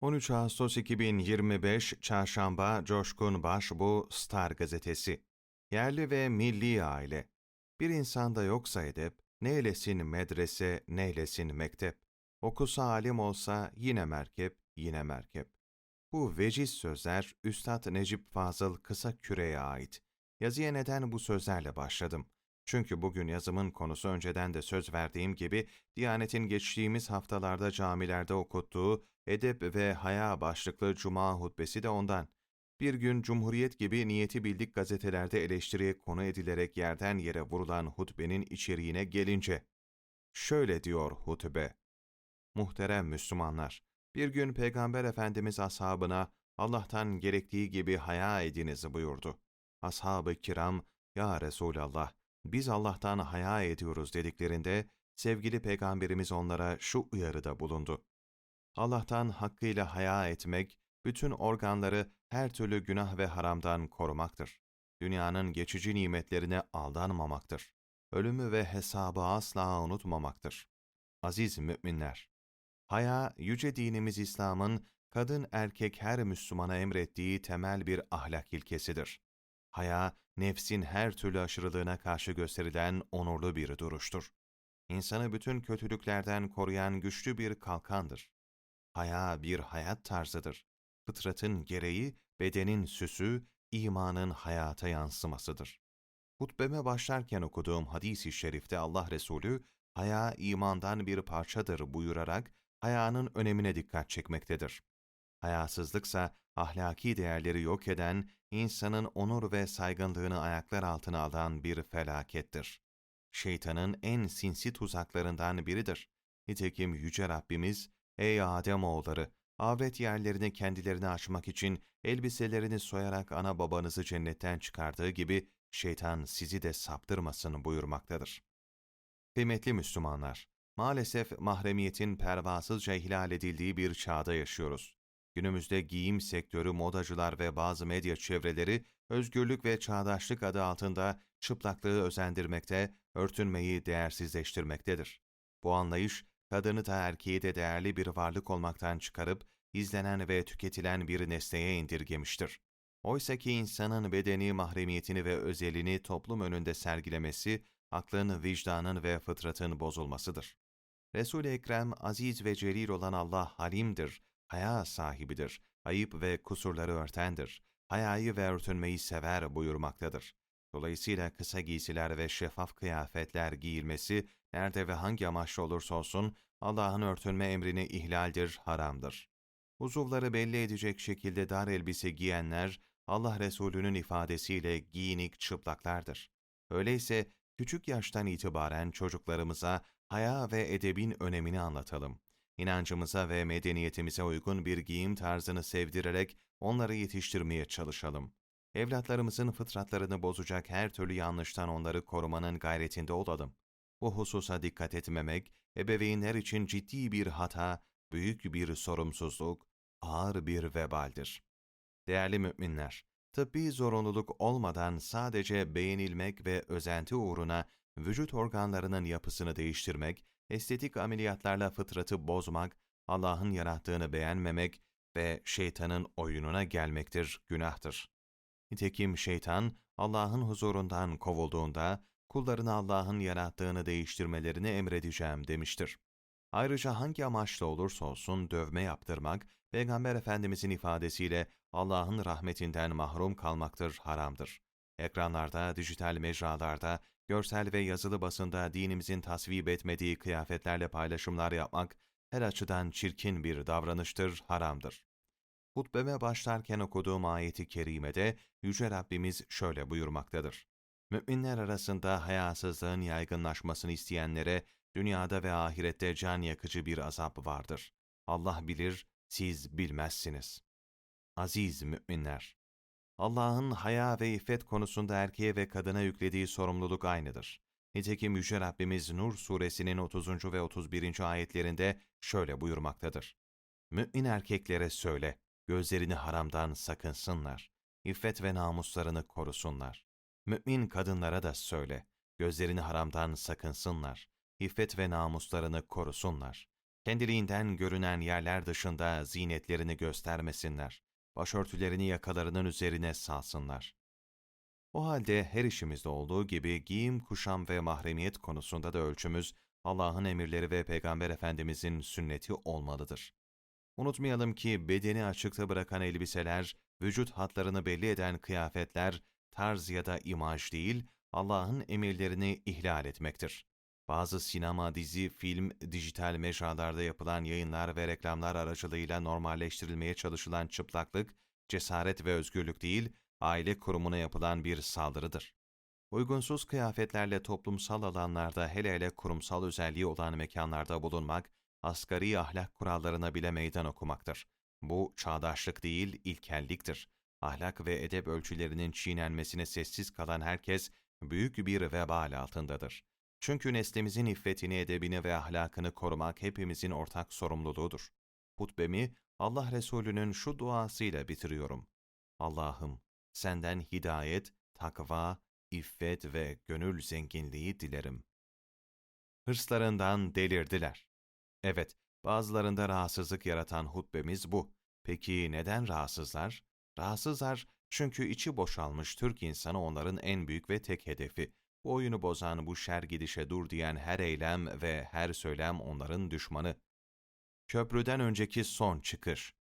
13 Ağustos 2025 Çarşamba Coşkun Başbu Star Gazetesi Yerli ve milli aile Bir insanda yoksa edep, neylesin medrese, neylesin mektep. Okusa alim olsa yine merkep, yine merkep. Bu veciz sözler Üstad Necip Fazıl Kısa Küre'ye ait. Yazıya neden bu sözlerle başladım? Çünkü bugün yazımın konusu önceden de söz verdiğim gibi Diyanet'in geçtiğimiz haftalarda camilerde okuttuğu Edep ve Haya başlıklı Cuma hutbesi de ondan. Bir gün Cumhuriyet gibi niyeti bildik gazetelerde eleştiriye konu edilerek yerden yere vurulan hutbenin içeriğine gelince. Şöyle diyor hutbe. Muhterem Müslümanlar, bir gün Peygamber Efendimiz ashabına Allah'tan gerektiği gibi haya ediniz buyurdu. Ashab-ı kiram, Ya Resulallah, biz Allah'tan haya ediyoruz dediklerinde, sevgili Peygamberimiz onlara şu uyarıda bulundu. Allah'tan hakkıyla haya etmek, bütün organları her türlü günah ve haramdan korumaktır. Dünyanın geçici nimetlerine aldanmamaktır. Ölümü ve hesabı asla unutmamaktır. Aziz müminler! Haya, yüce dinimiz İslam'ın kadın erkek her Müslümana emrettiği temel bir ahlak ilkesidir. Haya, nefsin her türlü aşırılığına karşı gösterilen onurlu bir duruştur. İnsanı bütün kötülüklerden koruyan güçlü bir kalkandır. Haya bir hayat tarzıdır. Fıtratın gereği, bedenin süsü, imanın hayata yansımasıdır. Hutbeme başlarken okuduğum hadis-i şerifte Allah Resulü, haya imandan bir parçadır buyurarak hayanın önemine dikkat çekmektedir. Hayasızlıksa ahlaki değerleri yok eden, insanın onur ve saygınlığını ayaklar altına alan bir felakettir. Şeytanın en sinsi tuzaklarından biridir. Nitekim Yüce Rabbimiz, Ey Adem oğulları, avret yerlerini kendilerine açmak için elbiselerini soyarak ana babanızı cennetten çıkardığı gibi şeytan sizi de saptırmasın buyurmaktadır. Kıymetli Müslümanlar, maalesef mahremiyetin pervasızca ihlal edildiği bir çağda yaşıyoruz. Günümüzde giyim sektörü, modacılar ve bazı medya çevreleri özgürlük ve çağdaşlık adı altında çıplaklığı özendirmekte, örtünmeyi değersizleştirmektedir. Bu anlayış, kadını da erkeği de değerli bir varlık olmaktan çıkarıp, izlenen ve tüketilen bir nesneye indirgemiştir. Oysa ki insanın bedeni, mahremiyetini ve özelini toplum önünde sergilemesi, aklın, vicdanın ve fıtratın bozulmasıdır. Resul-i Ekrem, aziz ve celil olan Allah halimdir, haya sahibidir, ayıp ve kusurları örtendir, hayayı ve örtünmeyi sever buyurmaktadır. Dolayısıyla kısa giysiler ve şeffaf kıyafetler giyilmesi, nerede ve hangi amaçla olursa olsun, Allah'ın örtünme emrini ihlaldir, haramdır. Uzuvları belli edecek şekilde dar elbise giyenler, Allah Resulü'nün ifadesiyle giyinik çıplaklardır. Öyleyse küçük yaştan itibaren çocuklarımıza haya ve edebin önemini anlatalım. İnancımıza ve medeniyetimize uygun bir giyim tarzını sevdirerek onları yetiştirmeye çalışalım. Evlatlarımızın fıtratlarını bozacak her türlü yanlıştan onları korumanın gayretinde olalım. Bu hususa dikkat etmemek, ebeveynler için ciddi bir hata, büyük bir sorumsuzluk, ağır bir vebaldir. Değerli müminler, tıbbi zorunluluk olmadan sadece beğenilmek ve özenti uğruna vücut organlarının yapısını değiştirmek, estetik ameliyatlarla fıtratı bozmak, Allah'ın yarattığını beğenmemek ve şeytanın oyununa gelmektir, günahtır. Nitekim şeytan, Allah'ın huzurundan kovulduğunda, kullarını Allah'ın yarattığını değiştirmelerini emredeceğim demiştir. Ayrıca hangi amaçla olursa olsun dövme yaptırmak, Peygamber Efendimizin ifadesiyle Allah'ın rahmetinden mahrum kalmaktır, haramdır. Ekranlarda, dijital mecralarda, görsel ve yazılı basında dinimizin tasvip etmediği kıyafetlerle paylaşımlar yapmak, her açıdan çirkin bir davranıştır, haramdır. Hutbeme başlarken okuduğum ayeti kerimede Yüce Rabbimiz şöyle buyurmaktadır. Müminler arasında hayasızlığın yaygınlaşmasını isteyenlere dünyada ve ahirette can yakıcı bir azap vardır. Allah bilir, siz bilmezsiniz. Aziz müminler! Allah'ın haya ve iffet konusunda erkeğe ve kadına yüklediği sorumluluk aynıdır. Nitekim Yüce Rabbimiz Nur suresinin 30. ve 31. ayetlerinde şöyle buyurmaktadır. Mümin erkeklere söyle, gözlerini haramdan sakınsınlar, iffet ve namuslarını korusunlar. Mümin kadınlara da söyle, gözlerini haramdan sakınsınlar, iffet ve namuslarını korusunlar. Kendiliğinden görünen yerler dışında zinetlerini göstermesinler. Başörtülerini yakalarının üzerine salsınlar. O halde her işimizde olduğu gibi giyim, kuşam ve mahremiyet konusunda da ölçümüz Allah'ın emirleri ve Peygamber Efendimizin sünneti olmalıdır. Unutmayalım ki bedeni açıkta bırakan elbiseler, vücut hatlarını belli eden kıyafetler, tarz ya da imaj değil, Allah'ın emirlerini ihlal etmektir. Bazı sinema, dizi, film, dijital mecralarda yapılan yayınlar ve reklamlar aracılığıyla normalleştirilmeye çalışılan çıplaklık, cesaret ve özgürlük değil, aile kurumuna yapılan bir saldırıdır. Uygunsuz kıyafetlerle toplumsal alanlarda hele hele kurumsal özelliği olan mekanlarda bulunmak, asgari ahlak kurallarına bile meydan okumaktır. Bu çağdaşlık değil, ilkelliktir. Ahlak ve edep ölçülerinin çiğnenmesine sessiz kalan herkes, büyük bir vebal altındadır. Çünkü neslimizin iffetini, edebini ve ahlakını korumak hepimizin ortak sorumluluğudur. Hutbemi Allah Resulü'nün şu duasıyla bitiriyorum. Allah'ım senden hidayet, takva, iffet ve gönül zenginliği dilerim. Hırslarından delirdiler. Evet, bazılarında rahatsızlık yaratan hutbemiz bu. Peki neden rahatsızlar? Rahatsızlar çünkü içi boşalmış Türk insanı onların en büyük ve tek hedefi. Bu oyunu bozan, bu şer gidişe dur diyen her eylem ve her söylem onların düşmanı. Köprüden önceki son çıkış.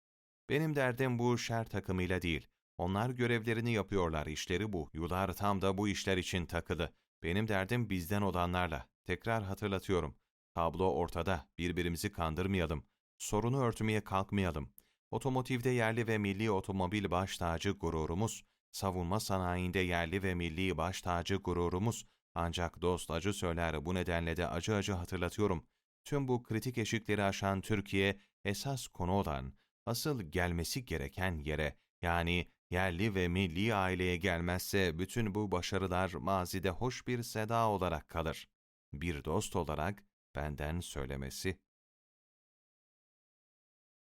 Benim derdim bu şer takımıyla değil. Onlar görevlerini yapıyorlar, işleri bu. Yular tam da bu işler için takılı. Benim derdim bizden olanlarla. Tekrar hatırlatıyorum. Tablo ortada, birbirimizi kandırmayalım. Sorunu örtmeye kalkmayalım. Otomotivde yerli ve milli otomobil baş tacı gururumuz. Savunma sanayinde yerli ve milli baş tacı gururumuz. Ancak dost acı söyler bu nedenle de acı acı hatırlatıyorum. Tüm bu kritik eşikleri aşan Türkiye esas konu olan, asıl gelmesi gereken yere yani yerli ve milli aileye gelmezse bütün bu başarılar mazide hoş bir seda olarak kalır. Bir dost olarak benden söylemesi